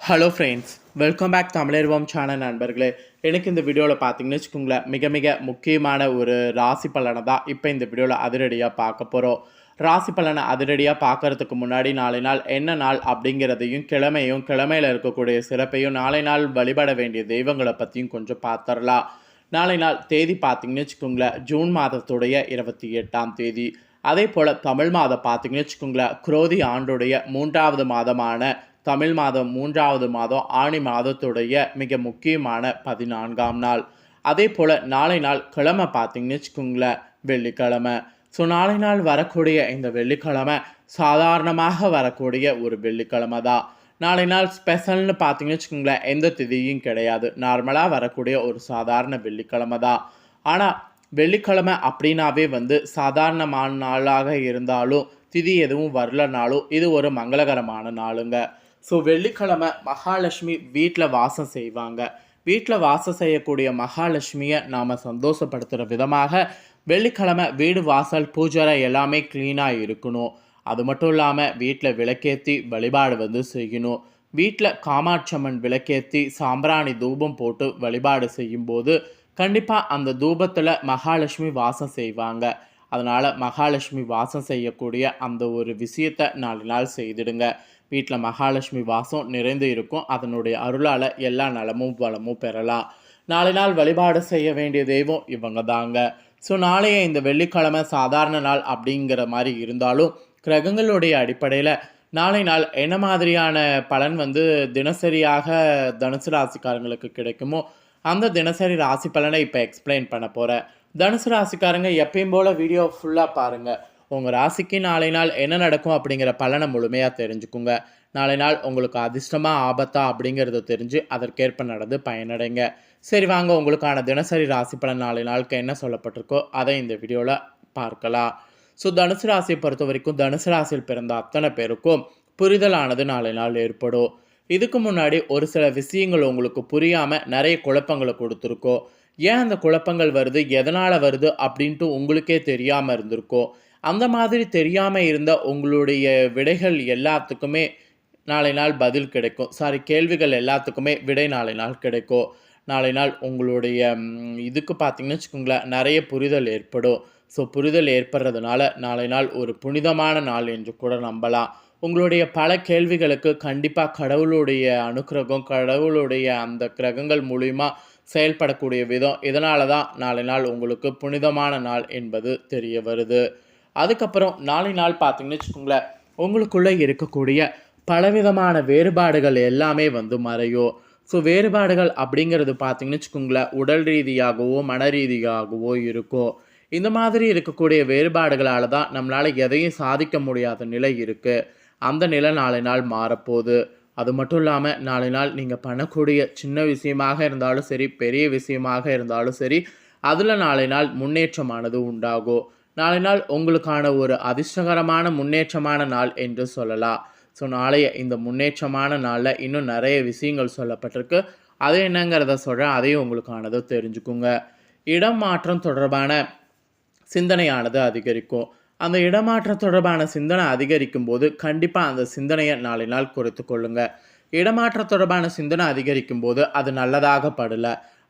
Hello friends welcome back Tamizharvam channel நண்பர்களே. எனக்கு இந்த வீடியோவில் பார்த்தீங்கன்னு வச்சுக்கோங்களேன் மிக மிக முக்கியமான ஒரு ராசி பலனை தான் இப்போ இந்த வீடியோவில் அதிரடியாக பார்க்க போகிறோம் ராசி பலனை அதிரடியாக பார்க்கறதுக்கு முன்னாடி நாளை நாள் என்ன நாள் அப்படிங்கிறதையும் கிழமையும் கிழமையில் இருக்கக்கூடிய சிறப்பையும் நாளை நாள் வழிபட வேண்டிய தெய்வங்களை பற்றியும் கொஞ்சம் பார்த்துடலாம். நாளை நாள் தேதி பார்த்தீங்கன்னு வச்சுக்கோங்களேன் ஜூன் மாதத்துடைய இருபத்தி எட்டாம் தேதி. அதே போல் தமிழ் மாதம் பார்த்தீங்கன்னு வச்சுக்கோங்களேன் குரோதி ஆண்டுடைய மூன்றாவது மாதமான தமிழ் மாதம் மூன்றாவது மாதம் ஆணி மாதத்துடைய மிக முக்கியமான பதினான்காம் நாள். அதே போல் நாளை நாள் கிழமை பார்த்தீங்கன்னு வச்சுக்கோங்களேன் வெள்ளிக்கிழமை. ஸோ நாளை நாள் வரக்கூடிய இந்த வெள்ளிக்கிழமை சாதாரணமாக வரக்கூடிய ஒரு வெள்ளிக்கிழமை தான். நாளை நாள் ஸ்பெஷல்னு பார்த்தீங்கன்னு வச்சுக்கோங்களேன் எந்த திதியும் கிடையாது. நார்மலாக வரக்கூடிய ஒரு சாதாரண வெள்ளிக்கிழமை தான். ஆனால் வெள்ளிக்கிழமை அப்படின்னாவே வந்து சாதாரணமான நாளாக இருந்தாலும் திதி எதுவும் வரலனாலும் இது ஒரு மங்களகரமான நாளுங்க. ஸோ வெள்ளிக்கிழமை மகாலட்சுமி வீட்டில் வாசம் செய்வாங்க. வீட்டில் வாசம் செய்யக்கூடிய மகாலட்சுமியை நாம் சந்தோஷப்படுத்துகிற விதமாக வெள்ளிக்கிழமை வீடு வாசல் பூஜரை எல்லாமே க்ளீனாக இருக்கணும். அது மட்டும் இல்லாமல் வீட்டில் விளக்கேற்றி வழிபாடு வந்து செய்யணும். வீட்டில் காமாட்சம்மன் விளக்கேற்றி சாம்பிராணி தூபம் போட்டு வழிபாடு செய்யும்போது கண்டிப்பாக அந்த தூபத்தில் மகாலட்சுமி வாசம் செய்வாங்க. அதனால் மகாலட்சுமி வாசம் செய்யக்கூடிய அந்த ஒரு விஷயத்தை நாலு நாள் செய்திடுங்க. வீட்டில் மகாலட்சுமி வாசம் நிறைந்து இருக்கும். அதனுடைய அருளால் எல்லா நலமும் வளமும் பெறலாம். நாளை நாள் வழிபாடு செய்ய வேண்டிய தெய்வம் இவங்க தாங்க. ஸோ நாளைய இந்த வெள்ளிக்கிழமை சாதாரண நாள் அப்படிங்கிற மாதிரி இருந்தாலும் கிரகங்களுடைய அடிப்படையில் நாளை நாள் என்ன மாதிரியான பலன் வந்து தினசரியாக தனுசு ராசிக்காரங்களுக்கு கிடைக்குமோ அந்த தினசரி ராசி பலனை இப்போ எக்ஸ்பிளைன் பண்ண போகிறேன் தனுசு ராசிக்காரங்க எப்பயும் போல் வீடியோ ஃபுல்லாக பாருங்கள் உங்கள் ராசிக்கு நாளை நாள் என்ன நடக்கும் அப்படிங்கிற பலனை முழுமையாக தெரிஞ்சுக்குங்க. நாளை நாள் உங்களுக்கு அதிர்ஷ்டமாக ஆபத்தா அப்படிங்கிறத தெரிஞ்சு அதற்கேற்ப நடந்து பயனடைங்க. சரி வாங்க உங்களுக்கான தினசரி ராசி பலன் நாளை நாளுக்கு என்ன சொல்லப்பட்டிருக்கோ அதை இந்த வீடியோவில் பார்க்கலாம். ஸோ தனுசு ராசியை பொறுத்த வரைக்கும் தனுசு ராசியில் பிறந்த அத்தனை பேருக்கும் புரிதலானது நாளை நாள் ஏற்படும். இதுக்கு முன்னாடி ஒரு சில விஷயங்கள் உங்களுக்கு புரியாமல் நிறைய குழப்பங்களை கொடுத்துருக்கோம் ஏன் அந்த குழப்பங்கள் வருது எதனால் வருது அப்படின்ட்டு உங்களுக்கே தெரியாமல் இருந்திருக்கோ. அந்த மாதிரி தெரியாமல் இருந்த உங்களுடைய விடைகள் எல்லாத்துக்குமே நாளை நாள் பதில் கிடைக்கும். சாரி கேள்விகள் எல்லாத்துக்குமே விடை நாளை நாள் கிடைக்கும். நாளை நாள் உங்களுடைய இதுக்கு பார்த்தீங்கன்னு வச்சுக்கோங்களேன் நிறைய புரிதல் ஏற்படும். ஸோ புரிதல் ஏற்படுறதுனால நாளை நாள் ஒரு புனிதமான நாள் என்று கூட நம்பலாம். உங்களுடைய பல கேள்விகளுக்கு கண்டிப்பாக கடவுளுடைய அனுக்கிரகம் கடவுளுடைய அந்த கிரகங்கள் மூலிமா செயல்படக்கூடிய விதம். இதனால தான் நாளை நாள் உங்களுக்கு புனிதமான நாள் என்பது தெரிய வருது. அதுக்கப்புறம் நாளை நாள் பார்த்தீங்கன்னு வச்சுக்கோங்களேன் உங்களுக்குள்ளே இருக்கக்கூடிய பலவிதமான வேறுபாடுகள் எல்லாமே வந்து மறையும். ஸோ வேறுபாடுகள் அப்படிங்கிறது பார்த்தீங்கன்னு வச்சுக்கோங்களேன் உடல் ரீதியாகவோ மன ரீதியாகவோ இருக்கும். இந்த மாதிரி இருக்கக்கூடிய வேறுபாடுகளால் தான் நம்மளால் எதையும் சாதிக்க முடியாத நிலை இருக்குது அந்த நிலை நாளை நாள் மாறப்போகுது. அது மட்டும் இல்லாமல் நாளை நாள் நீங்கள் பண்ணக்கூடிய சின்ன விஷயமாக இருந்தாலும் சரி பெரிய விஷயமாக இருந்தாலும் சரி அதில் நாளை நாள் முன்னேற்றமானது உண்டாகும். நாளை நாள் உங்களுக்கான ஒரு அதிர்ஷ்டகரமான முன்னேற்றமான நாள் என்று சொல்லலாம். ஸோ நாளைய இந்த முன்னேற்றமான நாளில் இன்னும் நிறைய விஷயங்கள் சொல்லப்பட்டிருக்கு. அது என்னங்கிறத சொல்கிறேன் அதையும் உங்களுக்கானதை தெரிஞ்சுக்குங்க. இடம் மாற்றம் தொடர்பான சிந்தனையானது அதிகரிக்கும். அந்த இடமாற்றம் தொடர்பான சிந்தனை அதிகரிக்கும் போது கண்டிப்பாக அந்த சிந்தனையை நாளை நாள் குறைத்து கொள்ளுங்க. இடமாற்றம் தொடர்பான சிந்தனை அதிகரிக்கும் போது அது நல்லதாக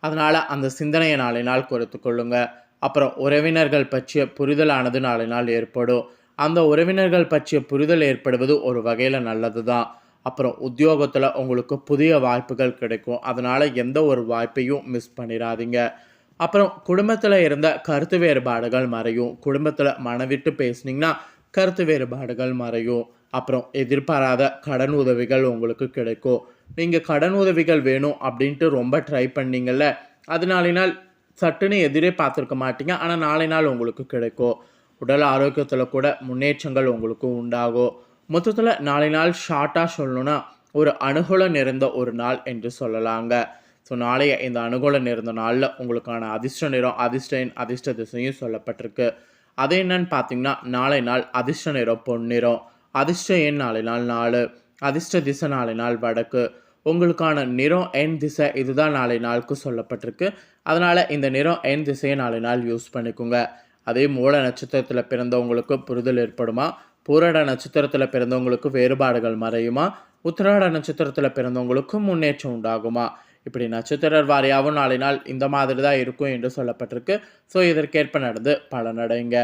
அதனால் அந்த சிந்தனையை நாளை நாள் குறைத்து கொள்ளுங்கள் அப்புறம் உறவினர்கள் பற்றிய புரிதலானது நாளை நாள் ஏற்படும். அந்த உறவினர்கள் பற்றிய புரிதல் ஏற்படுவது ஒரு வகையில் நல்லது தான் அப்புறம் உத்தியோகத்தில் உங்களுக்கு புதிய வாய்ப்புகள் கிடைக்கும். அதனால் எந்த ஒரு வாய்ப்பையும் மிஸ் பண்ணிடாதீங்க அப்புறம் குடும்பத்தில் இருந்த கருத்து வேறுபாடுகள் மறையும். குடும்பத்தில் மனவிட்டு பேசுனீங்கன்னா கருத்து வேறுபாடுகள் மறையும். அப்புறம் எதிர்பாராத கடன் உதவிகள் உங்களுக்கு கிடைக்கும். நீங்கள் கடன் உதவிகள் வேணும் அப்படின்ட்டு ரொம்ப ட்ரை பண்ணீங்கள்ல அது நாள் சட்டுன்னு எதிரே பார்த்துருக்க மாட்டீங்க. ஆனால் நாளை நாள் உங்களுக்கு கிடைக்கும் உடல் ஆரோக்கியத்தில் கூட முன்னேற்றங்கள் உங்களுக்கு உண்டாகும் மொத்தத்தில் நாளை நாள் ஷார்ட்டாக சொல்லணும்னா ஒரு அனுகூலம் நிறைந்த ஒரு நாள் என்று சொல்லலாங்க. ஸோ நாளைய இந்த அனுகூலம் நிறைந்த நாளில் உங்களுக்கான அதிர்ஷ்ட நிறம் அதிர்ஷ்டயன் அதிர்ஷ்ட திசையும் சொல்லப்பட்டிருக்கு. அது என்னன்னு பார்த்தீங்கன்னா நாளை நாள் அதிர்ஷ்ட நிறம் பொன்னிறம் அதிர்ஷ்ட எண் நாளை நாள் நாலு. அதிர்ஷ்ட திசை நாளை நாள் வடக்கு. உங்களுக்கான நிறம் எண் திசை இதுதான் நாளை நாளுக்கு சொல்லப்பட்டிருக்கு. அதனால் இந்த நிறம் எண் திசையை நாளை நாள் யூஸ் பண்ணிக்கோங்க. அதே மூல நட்சத்திரத்தில் பிறந்தவங்களுக்கு புரிதல் ஏற்படுமா? பூரட நட்சத்திரத்தில் பிறந்தவங்களுக்கு வேறுபாடுகள் மறையுமா? உத்திராட நட்சத்திரத்தில் பிறந்தவங்களுக்கும் முன்னேற்றம் உண்டாகுமா? இப்படி நட்சத்திர வாரியாகவும் நாளை நாள் இந்த மாதிரி தான் இருக்கும் என்று சொல்லப்பட்டிருக்கு. ஸோ இதற்கேற்ப நடந்து பலனடைங்க.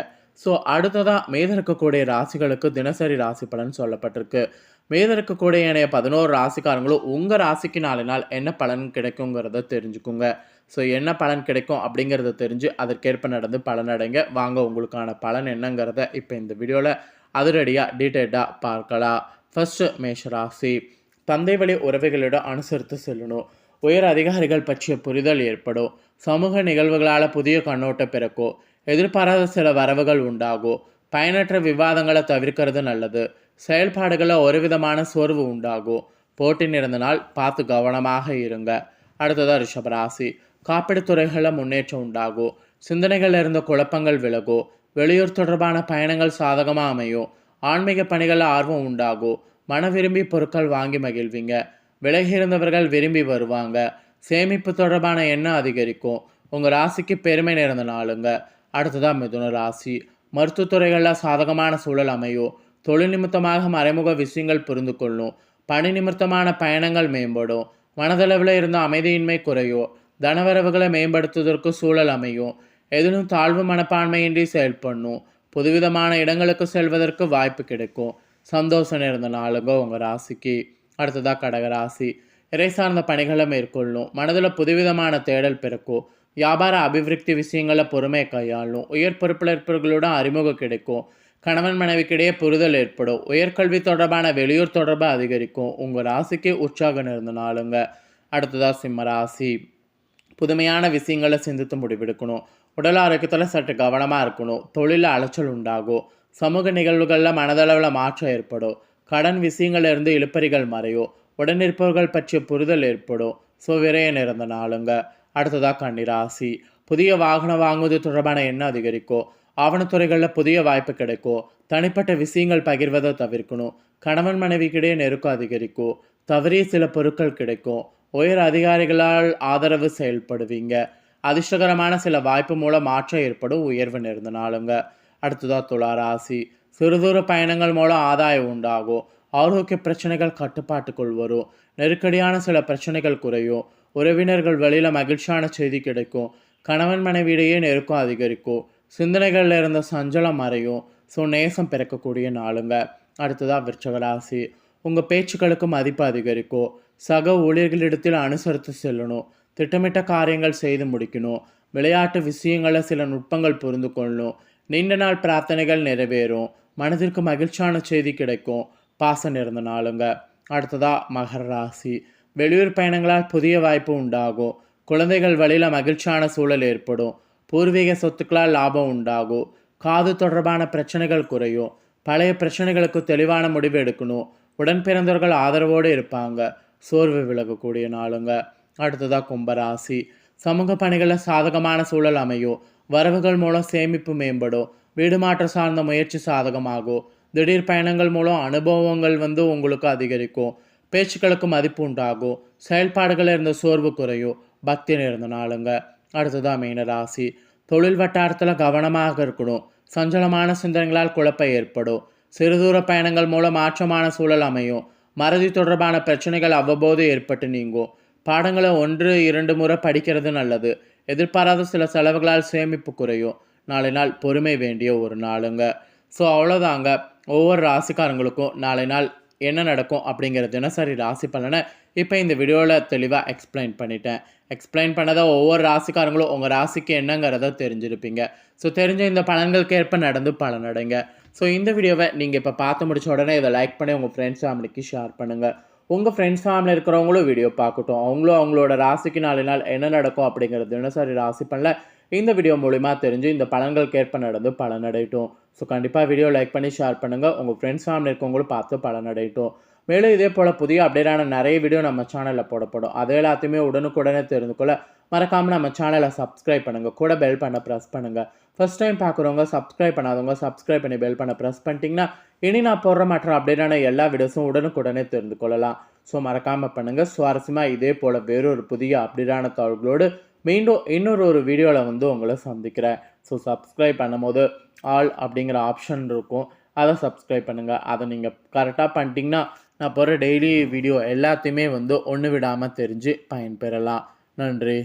ஸோ அடுத்ததாக மேத இருக்கக்கூடிய ராசிகளுக்கு தினசரி ராசி பலன் சொல்லப்பட்டிருக்கு. மீத இருக்கக்கூடிய ஏனைய பதினோரு ராசிக்காரங்களும் உங்கள் ராசிக்கு நாளை நாள் என்ன பலன் கிடைக்குங்கிறத தெரிஞ்சுக்குங்க. ஸோ என்ன பலன் கிடைக்கும் அப்படிங்கிறத தெரிஞ்சு அதற்கேற்ப நடந்து பலனடைங்க வாங்க உங்களுக்கான பலன் என்னங்கிறத இப்போ இந்த வீடியோவில் அதிரடியாக டீட்டெயில்டாக பார்க்கலாம். ஃபஸ்ட்டு மேஷராசி தந்தை வழி உறவுகளிடம் அனுசரித்து செல்லணும். உயர் அதிகாரிகள் பற்றிய புரிதல் ஏற்படும். சமூக நிகழ்வுகளால் புதிய கண்ணோட்டம் பிறக்கும். எதிர்பாராத சில வரவுகள் உண்டாகும் பயனற்ற விவாதங்களை தவிர்க்கிறது நல்லது. செயல்பாடுகளில் ஒரு விதமான சோர்வு உண்டாகும் போட்டி நிறைந்த நாள் பார்த்து கவனமாக இருங்க. அடுத்ததாக ரிஷபராசி காப்பீடு துறைகளில் முன்னேற்றம் உண்டாகும் சிந்தனைகளில் இருந்த குழப்பங்கள் விலகும் வெளியூர் தொடர்பான பயணங்கள் சாதகமாக அமையும் ஆன்மீக பணிகளில் ஆர்வம் உண்டாகும் மன விரும்பி பொருட்கள் வாங்கி மகிழ்வீங்க. விலகி இருந்தவர்கள் விரும்பி வருவாங்க. சேமிப்பு தொடர்பான எண்ணம் அதிகரிக்கும். உங்கள் ராசிக்கு பெருமை நிறைந்த நாளுங்க. அடுத்ததாக மிதுன ராசி மருத்துவத்துறைகளில் சாதகமான சூழல் அமையும் தொழில் நிமித்தமாக மறைமுக விஷயங்கள் புரிந்து கொள்ளும் பணி நிமித்தமான பயணங்கள் மேம்படும் மனதளவில் இருந்த அமைதியின்மை குறையும் தனவரவுகளை மேம்படுத்துவதற்கு சூழல் அமையும் எதிலும் தாழ்வு மனப்பான்மையின்றி செயல்படணும் புதுவிதமான இடங்களுக்கு செல்வதற்கு வாய்ப்பு கிடைக்கும் சந்தோஷம் இருந்த நாளுங்க உங்கள் ராசிக்கு அடுத்ததாக கடகராசி இறை சார்ந்த பணிகளை மேற்கொள்ளும் மனதில் புதுவிதமான தேடல் பிறக்கும் வியாபார அபிவிருத்தி விஷயங்களை பொறுமை கையாளும். உயர் பொறுப்பிழப்புகளுடன் அறிமுகம் கிடைக்கும். கணவன் மனைவிக்கிடையே புரிதல் ஏற்படும். உயர்கல்வி தொடர்பான வெளியூர் தொடர்பு அதிகரிக்கும். உங்கள் ராசிக்கு உற்சாகம் இருந்த நாளுங்க. அடுத்ததாக சிம்ம ராசி. புதுமையான விஷயங்களை சிந்தித்து முடிவெடுக்கணும். உடல் ஆரோக்கியத்தில் சற்று கவனமாக இருக்கணும். தொழிலில் அலைச்சல் உண்டாகும். சமூக நிகழ்வுகளில் மனதளவில் மாற்றம் ஏற்படும். கடன் விஷயங்கள்ல இருந்து இழுப்பறிகள் மறையும். உடனிருப்பவர்கள் பற்றிய புரிதல் ஏற்படும். ஸோ விரைய நிறந்த நாளுங்க. அடுத்ததாக கன்னிராசி புதிய வாகனம் வாங்குவது தொடர்பான எண்ணம் அதிகரிக்கும் ஆவணத்துறைகளில் புதிய வாய்ப்பு கிடைக்கும் தனிப்பட்ட விஷயங்கள் பகிர்வதை தவிர்க்கணும். கணவன் மனைவிக்கிடையே நெருக்கம் அதிகரிக்கும் தவறிய சில பொருட்கள் கிடைக்கும் உயர் அதிகாரிகளால் ஆதரவு செயல்படுவீங்க. அதிர்ஷ்டகரமான சில வாய்ப்பு மூலம் மாற்றம் ஏற்படும் உயர்வு நேர்ந்த நாளுங்க. அடுத்ததாக துளாராசி சிறுதூர பயணங்கள் மூலம் ஆதாயம் உண்டாகும். ஆரோக்கிய பிரச்சனைகள் கட்டுப்பாட்டுக்குள் வரும். நெருக்கடியான சில பிரச்சனைகள் குறையும். உறவினர்கள் வழியில் மகிழ்ச்சியான செய்தி கிடைக்கும். கணவன் மனைவியிடையே நெருக்கம் அதிகரிக்கும். சிந்தனைகளில் இருந்த சஞ்சலம் மறையும். ஸோ நேசம் பிறக்கக்கூடிய நாளுங்க. அடுத்ததாக விருச்சகராசி உங்கள் பேச்சுக்களுக்கு மதிப்பு அதிகரிக்கும். சக ஊழியர்களிடத்தில் அனுசரித்து செல்லணும். திட்டமிட்ட காரியங்கள் செய்து முடிக்கணும். விளையாட்டு விஷயங்களில் சில நுட்பங்கள் புரிந்து கொள்ளணும். நீண்ட நாள் பிரார்த்தனைகள் நிறைவேறும். மனதிற்கு மகிழ்ச்சியான செய்தி கிடைக்கும். பாசம் இருந்த நாளுங்க. அடுத்ததாக மகர ராசி. வெளியூர் பயணங்களால் புதிய வாய்ப்பு உண்டாகும். குழந்தைகள் வழியில் மகிழ்ச்சியான சூழல் ஏற்படும். பூர்வீக சொத்துக்களால் லாபம் உண்டாகும். காது தொடர்பான பிரச்சனைகள் குறையும். பழைய பிரச்சனைகளுக்கு தெளிவான முடிவு எடுக்கணும். உடன் பிறந்தவர்கள் ஆதரவோடு இருப்பாங்க. சோர்வு விலகக்கூடிய நாளுங்க. அடுத்ததாக கும்பராசி. சமூக பணிகளில் சாதகமான சூழல் அமையும். வரவுகள் மூலம் சேமிப்பு மேம்படும். வீடு மாற்றம் சார்ந்த முயற்சி சாதகமாகும். திடீர் பயணங்கள் மூலம் அனுபவங்கள் வந்து உங்களுக்கு அதிகரிக்கும். பேச்சுக்களுக்கு மதிப்பு உண்டாகும். செயல்பாடுகளில் இருந்த சோர்வு குறையும். பக்தி நிறைந்த நாளுங்க. அடுத்ததாக மீன ராசி. தொழில் வட்டாரத்தில் கவனமாக இருக்கணும். சஞ்சலமான சிந்தனைகளால் குழப்பம் ஏற்படும். சிறுதூர பயணங்கள் மூலம் மாற்றமான சூழல் அமையும். மறதி தொடர்பான பிரச்சனைகள் அவ்வப்போது ஏற்பட்டு நீங்கும். பாடங்களை ஒன்று இரண்டு முறை படிக்கிறது நல்லது. எதிர்பாராத சில செலவுகளால் சேமிப்பு குறையும். நாளை நாள் பொறுமை வேண்டிய ஒரு நாளுங்க. ஸோ அவ்வளோதாங்க ஒவ்வொரு ராசிக்காரங்களுக்கும் நாளை நாள் என்ன நடக்கும் அப்படிங்கிற தினசரி ராசி பலனை இப்போ இந்த வீடியோவில் தெளிவாக எக்ஸ்பிளைன் பண்ணிட்டேன். எக்ஸ்பிளைன் பண்ணதை ஒவ்வொரு ராசிக்காரங்களும் உங்கள் ராசிக்கு என்னங்கிறத தெரிஞ்சிருப்பீங்க. ஸோ தெரிஞ்ச இந்த பலன்களுக்கு ஏற்ப நடந்து பலனடைங்க. ஸோ இந்த வீடியோவை நீங்கள் இப்போ பார்த்து முடிச்ச உடனே இதை லைக் பண்ணி உங்கள் ஃப்ரெண்ட்ஸ் ஃபேமிலிக்கு ஷேர் பண்ணுங்கள் உங்கள் ஃப்ரெண்ட்ஸ் ஃபேமிலி இருக்கிறவங்களும் வீடியோ பார்க்கட்டும். அவங்களும் அவங்களோட ராசிக்கு நாலு நாள் என்ன நடக்கும் அப்படிங்கிறது தினசரி ராசி பண்ணல இந்த வீடியோ மூலிமா தெரிஞ்சு இந்த பலன்களுக்கு ஏற்ப நடந்து பலனடையட்டும். ஸோ கண்டிப்பாக வீடியோ லைக் பண்ணி ஷேர் பண்ணுங்கள் உங்கள் ஃப்ரெண்ட்ஸ் ஃபேமிலி இருக்கவங்களும் பார்த்து பலனடையட்டும். மேலும் இதே போல் புதிய அப்டேட்டான நிறைய வீடியோ நம்ம சேனலில் போடப்படும். அது எல்லாத்தையுமே உடனுக்குடனே தெரிந்து கொள்ள மறக்காமல் நம்ம சேனலை சப்ஸ்கிரைப் பண்ணுங்கள் கூட பெல் பண்ண ப்ரெஸ் பண்ணுங்கள் ஃபஸ்ட் டைம் பார்க்குறவங்க சப்ஸ்கிரைப் பண்ணாதவங்க சப்ஸ்கிரைப் பண்ணி பெல் பண்ண ப்ரெஸ் பண்ணிட்டீங்கன்னா இனி நான் போடுற மற்ற அப்டேட்டான எல்லா வீடியோஸும் உடனுக்குடனே தெரிந்து கொள்ளலாம். ஸோ மறக்காமல் பண்ணுங்கள் சுவாரஸ்யமாக இதே போல் வேறொரு புதிய அப்டேட்டான தகவல்களோடு மீண்டும் இன்னொரு ஒரு வீடியோவில் வந்து உங்களை சந்திக்கிறேன். ஸோ சப்ஸ்கிரைப் பண்ணும்போது ஆல் அப்படிங்கிற ஆப்ஷன் இருக்கும். அதை சப்ஸ்கிரைப் பண்ணுங்கள் அதை நீங்கள் கரெக்டாக பண்ணிட்டீங்கன்னா நான் போகிற டெய்லி வீடியோ எல்லாத்தையுமே வந்து ஒன்று விடாமல் தெரிஞ்சு பயன்பெறலாம். நன்றி.